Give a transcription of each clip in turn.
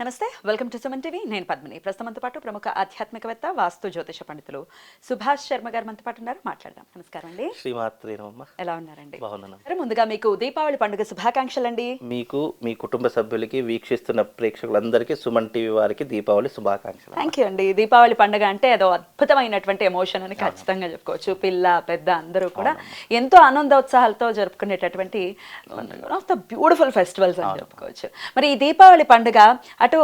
నమస్తే welcome to Suman TV. నేను పద్మిని. ప్రస్తుతంతో పాటు ప్రముఖ ఆధ్యాత్మికవేత్త వాస్తు జ్యోతిష పండితులు సుభాష్ శర్మ గారు మనతో పాటు ఉన్నారు. మాట్లాడదాం. నమస్కారం అండి. శ్రీమాత్రే ఎలా ఉన్నారండి? బాగున్నాను. ముందుగా మీకు దీపావళి పండుగ శుభాకాంక్షలు అండి. మీకు మీ కుటుంబ సభ్యులకి వీక్షిస్తున్న ప్రేక్షకులందరికీ సుమన్ టీవీ వారికి దీపావళి శుభాకాంక్షలు. థ్యాంక్ యూ అండి. దీపావళి పండుగ అంటే అదో అద్భుతమైనటువంటి ఎమోషన్ అని ఖచ్చితంగా చెప్పుకోవచ్చు. పిల్ల పెద్ద అందరూ కూడా ఎంతో ఆనందోత్సాహాలతో జరుపుకునేటటువంటి ఆఫ్ ద బ్యూటిఫుల్ ఫెస్టివల్స్ అని చెప్పుకోవచ్చు. మరి ఈ దీపావళి పండుగ అటు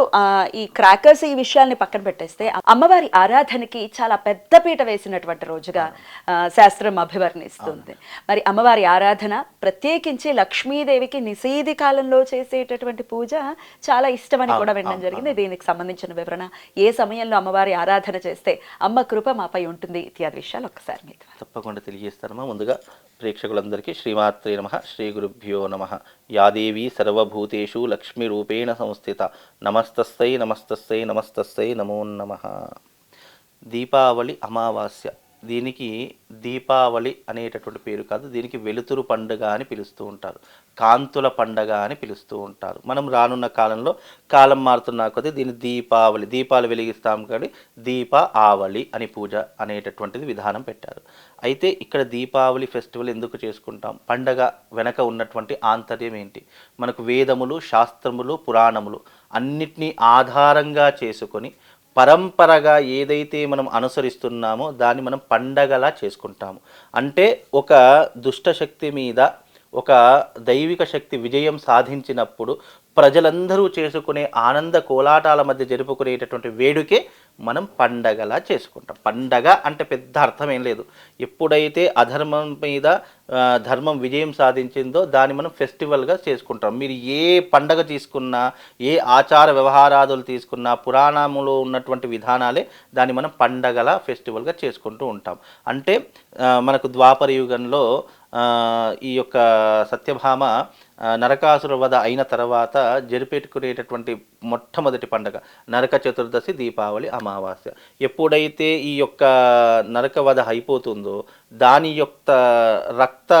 ఈ క్రాకర్స్ ఈ విషయాల్ని పక్కన పెట్టేస్తే అమ్మవారి ఆరాధనకి చాలా పెద్ద పీట వేసినటువంటి రోజుగా శాస్త్రం అభివర్ణిస్తుంది. మరి అమ్మవారి ఆరాధన ప్రత్యేకించి లక్ష్మీదేవికి నిషేధి కాలంలో చేసేటటువంటి పూజ చాలా ఇష్టమని కూడా వినడం జరిగింది. దీనికి సంబంధించిన వివరణ ఏ సమయంలో అమ్మవారి ఆరాధన చేస్తే అమ్మ కృప మాపై ఉంటుంది ఇత్యాది విషయాలు ఒకసారి మీ ద్వారా. తప్పకుండా తెలియజేస్తానమ్మా. ముందుగా ప్రేక్షకులందరికీ శ్రీమాత్రే నమ. శ్రీ గురుభ్యో నమ. యాదేవి సర్వభూతేషు లక్ష్మీరూపేణ సంస్థిత. నమస్తస్థై నమస్తస్థై నమస్తస్థై నమో నమ. దీపావళి అమావాస్య. దీనికి దీపావళి అనేటటువంటి పేరు కాదు. దీనికి వెలుతురు పండుగ అని పిలుస్తూ ఉంటారు. కాంతుల పండగ అని పిలుస్తూ ఉంటారు. మనం రానున్న కాలంలో కాలం మారుతున్న కొద్దీ దీన్ని దీపావళి దీపాలు వెలిగిస్తాం కానీ దీప ఆవళి అని పూజ అనేటటువంటిది విధానం పెట్టారు. అయితే ఇక్కడ దీపావళి ఫెస్టివల్ ఎందుకు చేసుకుంటాం? పండగ వెనక ఉన్నటువంటి ఆంతర్యం ఏంటి? మనకు వేదములు శాస్త్రములు పురాణములు అన్నిటినీ ఆధారంగా చేసుకొని పరంపరగా ఏదైతే మనం అనుసరిస్తున్నామో దాన్ని మనం పండగలా చేసుకుంటాము. అంటే ఒక దుష్ట శక్తి మీద ఒక దైవిక శక్తి విజయం సాధించినప్పుడు ప్రజలందరూ చేసుకునే ఆనంద కోలాటాల మధ్య జరుపుకునేటటువంటి వేడుకే మనం పండగలా చేసుకుంటాం. పండగ అంటే పెద్ద అర్థం ఏం లేదు. ఎప్పుడైతే అధర్మం మీద ధర్మం విజయం సాధించిందో దాన్ని మనం ఫెస్టివల్గా చేసుకుంటాం. మీరు ఏ పండగ తీసుకున్నా ఏ ఆచార వ్యవహారాదులు తీసుకున్నా పురాణములో ఉన్నటువంటి విధానాలే దాన్ని మనం పండగల ఫెస్టివల్గా చేసుకుంటూ ఉంటాం. అంటే మనకు ద్వాపర యుగంలో ఈ యొక్క సత్యభామ నరకాసుర వధ అయిన తర్వాత జరిపెట్టుకునేటటువంటి మొట్టమొదటి పండగ నరక చతుర్దశి దీపావళి అమావాస్య. ఎప్పుడైతే ఈ యొక్క నరక వధ అయిపోతుందో దాని యొక్క రక్త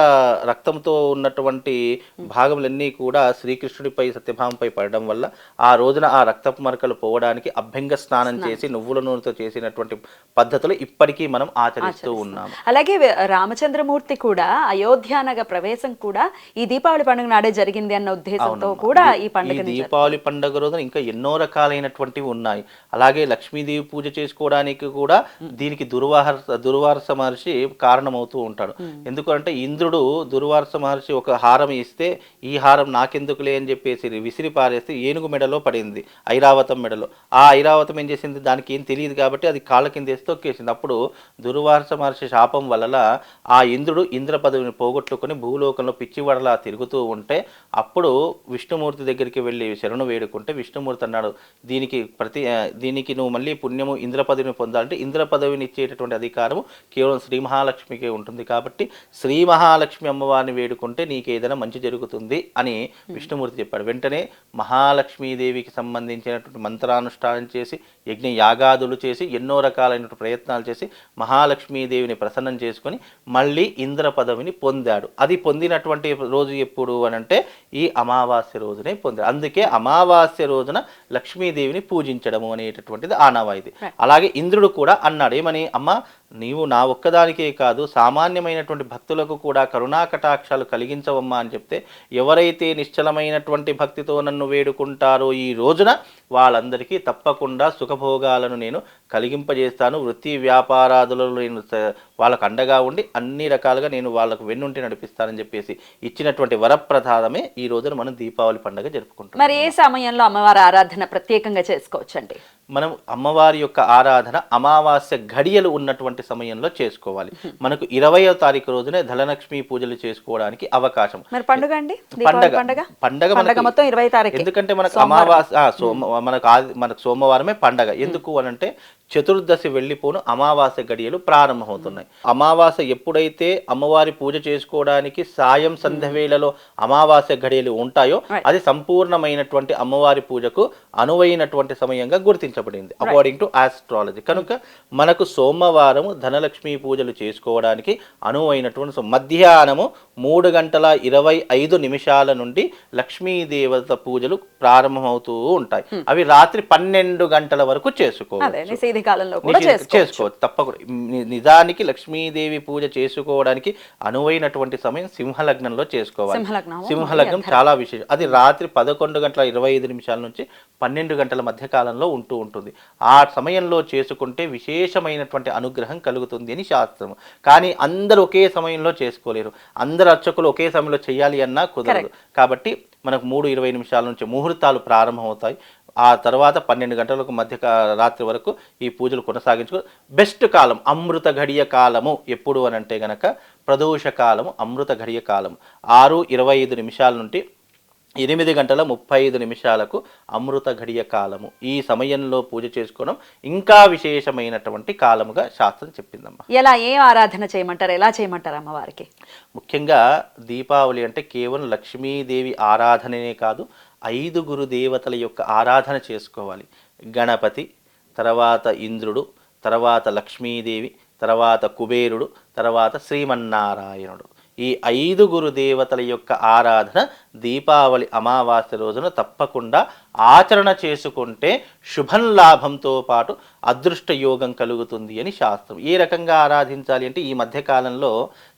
రక్తంతో ఉన్నటువంటి భాగములన్నీ కూడా శ్రీకృష్ణుడిపై సత్యభామపై పడడం వల్ల ఆ రోజున ఆ రక్తపు మరకలు పోవడానికి అభ్యంగ స్నానం చేసి నువ్వుల నూనెతో చేసినటువంటి పద్ధతులు ఇప్పటికీ మనం ఆచరిస్తూ ఉన్నాము. అలాగే రామచంద్రమూర్తి కూడా అయోధ్యానగ ప్రవేశం కూడా ఈ దీపావళి పండుగ నాడే జరిగింది అన్న ఉద్దేశంతో కూడా ఈ ఈ పండుగ దీపావళి పండుగ రోజున ఇంకా ఎన్నో రకాలైనటువంటివి ఉన్నాయి. అలాగే లక్ష్మీదేవి పూజ చేసుకోవడానికి కూడా దీనికి దుర్వాహ దుర్వారస మహర్షి కారణమవుతూ ఉంటాడు. ఎందుకంటే ఇంద్రుడు దుర్వారస మహర్షి ఒక హారం ఇస్తే ఈ హారం నాకెందుకులే అని చెప్పేసి విసిరి పారేస్తే ఏనుగు మెడలో పడింది ఐరావతం మెడలో. ఆ ఐరావతం ఏం చేసింది? దానికి ఏం తెలియదు కాబట్టి అది కాళ్ళ కింద వేసి తొక్కేసింది. అప్పుడు దుర్వారస మహర్షి శాపం వల్ల ఆ ఇంద్రుడు ఇంద్ర పదవిని పోగొట్టుకుని భూలోకంలో పిచ్చివడలా తిరుగుతూ ఉంటే అప్పుడు విష్ణుమూర్తి దగ్గరికి వెళ్ళి శరణు వేడుకుంటే విష్ణుమూర్తి అన్నాడు దీనికి ప్రతి దీనికి నువ్వు మళ్ళీ పుణ్యము ఇంద్ర పదవిని పొందాలంటే ఇంద్ర పదవిని ఇచ్చేటటువంటి అధికారము కేవలం శ్రీ మహాలక్ష్మికే ఉంటుంది కాబట్టి శ్రీ మహాలక్ష్మి అమ్మవారిని వేడుకుంటే నీకు ఏదైనా మంచి జరుగుతుంది అని విష్ణుమూర్తి చెప్పాడు. వెంటనే మహాలక్ష్మీదేవికి సంబంధించినటువంటి మంత్రానుష్ఠానం చేసి యజ్ఞ యాగాదులు చేసి ఎన్నో రకాలైనటువంటి ప్రయత్నాలు చేసి మహాలక్ష్మీదేవిని ప్రసన్నం చేసుకొని మళ్ళీ ఇంద్ర పదవిని పొందాడు. అది పొందినటువంటి రోజు ఎప్పుడు అని అంటే ఈ అమావాస్య రోజునే పొందాడు అందుకే అమావాస్య రోజున లక్ష్మీదేవిని పూజించడము అనేటటువంటిది ఆనవాయితీ. అలాగే ఇంద్రుడు కూడా అన్నాడు ఏమని? అమ్మ నీవు నా ఒక్కదానికే కాదు సామాన్యమైనటువంటి భక్తులకు కూడా కరుణా కటాక్షాలు కలిగించవమ్మా అని చెప్తే ఎవరైతే నిశ్చలమైనటువంటి భక్తితో నన్ను వేడుకుంటారో ఈ రోజున వాళ్ళందరికీ తప్పకుండా సుఖభోగాలను నేను కలిగింపజేస్తాను. వృత్తి వ్యాపారాదులలో నేను వాళ్ళకు అండగా ఉండి అన్ని రకాలుగా నేను వాళ్ళకు వెన్నుంటి నడిపిస్తానని చెప్పేసి ఇచ్చినటువంటి వరప్రసాదమే ఈ రోజున మనం దీపావళి పండుగ జరుపుకుంటాం మరి ఏ సమయంలో అమ్మవారి ఆరాధన ప్రత్యేకంగా చేసుకోవచ్చండి? మనం అమ్మవారి యొక్క ఆరాధన అమావాస్య ఘడియలు ఉన్నటువంటి సమయంలో చేసుకోవాలి. మనకు ఇరవయో తారీఖు రోజునే ధనలక్ష్మి పూజలు చేసుకోవడానికి అవకాశం. మరి పండుగ అండి? పండుగ. పండగ? పండగ మొత్తం ఇరవై తారీఖు. ఎందుకంటే మనకు అమావాస్య సోమ మనకు మనకు సోమవారమే పండగ. ఎందుకు అని అంటే చతుర్దశి వెళ్ళిపోను అమావాస్య గడియలు ప్రారంభమవుతున్నాయి. అమావాస్య ఎప్పుడైతే అమ్మవారి పూజ చేసుకోవడానికి సాయం సంధ్య వేళలో అమావాస్య గడియలు ఉంటాయో. అది సంపూర్ణమైనటువంటి అమ్మవారి పూజకు అనువైనటువంటి సమయంగా గుర్తించ నిర్ణయించబడింది అకార్డింగ్ టు ఆస్ట్రాలజీ కనుక మనకు సోమవారము ధనలక్ష్మి పూజలు చేసుకోవడానికి అనువైనటువంటి సో మధ్యాహ్నము మూడు గంటల ఇరవై ఐదు నిమిషాల నుండి లక్ష్మీ దేవత పూజలు ప్రారంభమవుతూ ఉంటాయి. అవి రాత్రి పన్నెండు గంటల వరకు అదే చేసుకోవచ్చు. కాలంలో తప్పకుండా. నిజానికి లక్ష్మీదేవి పూజ చేసుకోవడానికి అనువైనటువంటి సమయం సింహలగ్నంలో చేసుకోవాలి. సింహలగ్నం చాలా విశేషం. అది రాత్రి పదకొండు గంటల ఇరవై ఐదు నిమిషాల నుంచి పన్నెండు గంటల మధ్య కాలంలో ఉంటూ ఉంటుంది. ఆ సమయంలో చేసుకుంటే విశేషమైనటువంటి అనుగ్రహం కలుగుతుంది అని శాస్త్రం కానీ అందరూ ఒకే సమయంలో చేసుకోలేరు. అందరు అర్చకులు ఒకే సమయంలో చేయాలి అన్నా కుదరదు. కాబట్టి మనకు మూడు ఇరవై నిమిషాల నుంచి ముహూర్తాలు ప్రారంభమవుతాయి. ఆ తర్వాత పన్నెండు గంటలకు మధ్య రాత్రి వరకు ఈ పూజలు కొనసాగించుకో బెస్ట్ కాలం అమృత ఘడియ కాలము ఎప్పుడు అని అంటే గనక ప్రదోష కాలము అమృత ఘడియ కాలం ఆరు ఇరవై ఐదు నిమిషాల నుండి ఎనిమిది గంటల ముప్పై ఐదు నిమిషాలకు అమృత ఘడియ కాలము. ఈ సమయంలో పూజ చేసుకోవడం ఇంకా విశేషమైనటువంటి కాలముగా శాస్త్రం చెప్పిందమ్మా. ఎలా ఏం ఆరాధన చేయమంటారు? ఎలా చేయమంటారు అమ్మవారికి? ముఖ్యంగా దీపావళి అంటే కేవలం లక్ష్మీదేవి ఆరాధననే కాదు ఐదుగురు దేవతల యొక్క ఆరాధన చేసుకోవాలి. గణపతి తర్వాత ఇంద్రుడు తర్వాత లక్ష్మీదేవి తర్వాత కుబేరుడు తర్వాత శ్రీమన్నారాయణుడు. ఈ ఐదుగురు దేవతల యొక్క ఆరాధన దీపావళి అమావాస్య రోజున తప్పకుండా ఆచరణ చేసుకుంటే శుభం లాభంతో పాటు అదృష్ట యోగం కలుగుతుంది అని శాస్త్రం. ఏ రకంగా ఆరాధించాలి అంటే ఈ మధ్యకాలంలో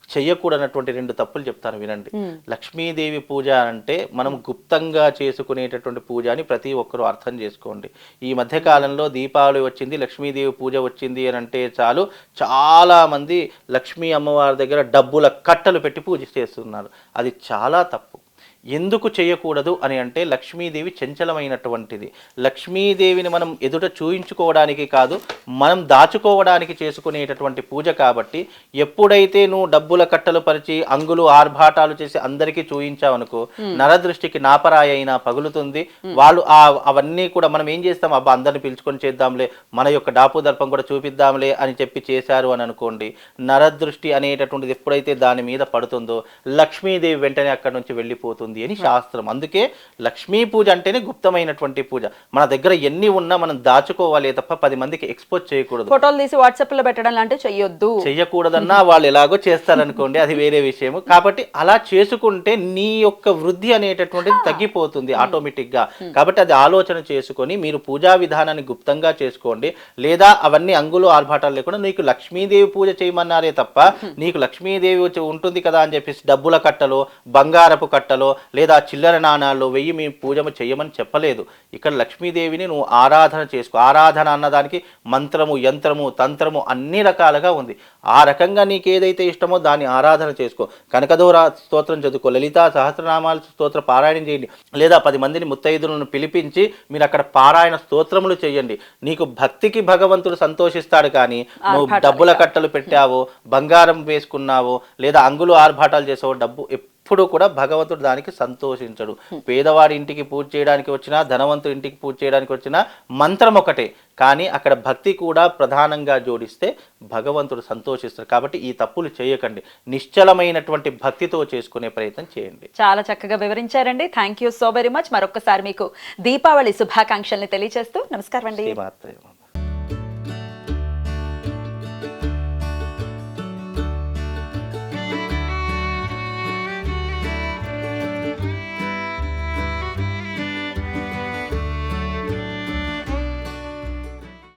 చెయ్యకూడనటువంటి రెండు తప్పులు చెప్తాను వినండి. లక్ష్మీదేవి పూజ అంటే మనం గుప్తంగా చేసుకునేటటువంటి పూజ అని ప్రతి ఒక్కరూ అర్థం చేసుకోండి. ఈ మధ్య కాలంలో దీపావళి వచ్చింది లక్ష్మీదేవి పూజ వచ్చింది అని అంటే చాలు చాలా మంది లక్ష్మీ అమ్మవారి దగ్గర డబ్బుల కట్టలు పెట్టి పూజ చేస్తున్నారు. అది చాలా తప్పు. ఎందుకు చేయకూడదు అని అంటే లక్ష్మీదేవి చంచలమైనటువంటిది. లక్ష్మీదేవిని మనం ఎదుట చూయించుకోవడానికి కాదు మనం దాచుకోవడానికి చేసుకునేటటువంటి పూజ కాబట్టి ఎప్పుడైతే నువ్వు డబ్బుల కట్టలు పరిచి అంగులు ఆర్భాటాలు చేసి అందరికీ చూయించావనుకో నరదృష్టికి నాపరాయి అయినా పగులుతుంది. వాళ్ళు ఆ అవన్నీ కూడా మనం ఏం చేస్తాం? అబ్బా అందరిని పిలుచుకొని చేద్దాంలే మన యొక్క డాపు దర్పం కూడా చూపిద్దాంలే అని చెప్పి చేశారు అని అనుకోండి నరదృష్టి అనేటటువంటిది ఎప్పుడైతే దాని మీద పడుతుందో లక్ష్మీదేవి వెంటనే అక్కడి నుంచి వెళ్ళిపోతుంది. అని శాస్త్రం. అందుకే లక్ష్మీ పూజ అంటేనే గుప్తమైనటువంటి పూజ. మన దగ్గర ఎన్ని ఉన్నా మనం దాచుకోవాలి తప్ప పది మందికి ఎక్స్పోజ్ చేయకూడదు. ఫోటోలు తీసి వాట్సాప్లో పెట్టడం లాంటివి చెయ్యొద్దు. చెయ్యకూడదన్నా వాళ్ళు ఎలాగో చేస్తారనుకోండి అది వేరే విషయము. కాబట్టి అలా చేసుకుంటే నీ యొక్క వృద్ధి అనేటటువంటిది తగ్గిపోతుంది ఆటోమేటిక్గా కాబట్టి అది ఆలోచన చేసుకొని మీరు పూజా విధానాన్ని గుప్తంగా చేసుకోండి. లేదా అవన్నీ అంగులు ఆర్భాటాలు లేకుండా నీకు లక్ష్మీదేవి పూజ చేయమన్నారే తప్ప నీకు లక్ష్మీదేవి ఉంటుంది కదా అని చెప్పేసి డబ్బుల కట్టలో బంగారపు కట్టలో లేదా చిల్లర నాణాల్లో వెయ్యి మీ పూజ చేయమని చెప్పలేదు. ఇక్కడ లక్ష్మీదేవిని నువ్వు ఆరాధన చేసుకో. ఆరాధన అన్నదానికి మంత్రము యంత్రము తంత్రము అన్ని రకాలుగా ఉంది. ఆ రకంగా నీకు ఏదైతే ఇష్టమో దాన్ని ఆరాధన చేసుకో. కనకదోర స్తోత్రం చదువుకో. లలితా సహస్రనామాల స్తోత్ర పారాయణం చేయండి. లేదా పది మందిని ముత్తైదులను పిలిపించి మీరు అక్కడ పారాయణ స్తోత్రములు చేయండి. నీకు భక్తికి భగవంతుడు సంతోషిస్తాడు కానీ నువ్వు డబ్బుల కట్టలు పెట్టావో బంగారం వేసుకున్నావో లేదా అంగులు ఆర్భాటాలు చేసావో డబ్బు ఎప్పుడు కూడా భగవంతుడు దానికి సంతోషించడు. పేదవాడి ఇంటికి పూజ చేయడానికి వచ్చినా ధనవంతుడి ఇంటికి పూజ చేయడానికి వచ్చినా మంత్రం ఒకటే. కానీ అక్కడ భక్తి కూడా ప్రధానంగా జోడిస్తే భగవంతుడు సంతోషిస్తాడు కాబట్టి ఈ తప్పులు చేయకండి. నిశ్చలమైనటువంటి భక్తితో చేసుకునే ప్రయత్నం చేయండి. చాలా చక్కగా వివరించారండి. Thank you so very much మరొకసారి మీకు దీపావళి శుభాకాంక్షల్ని తెలియజేస్తూ నమస్కారం అండి.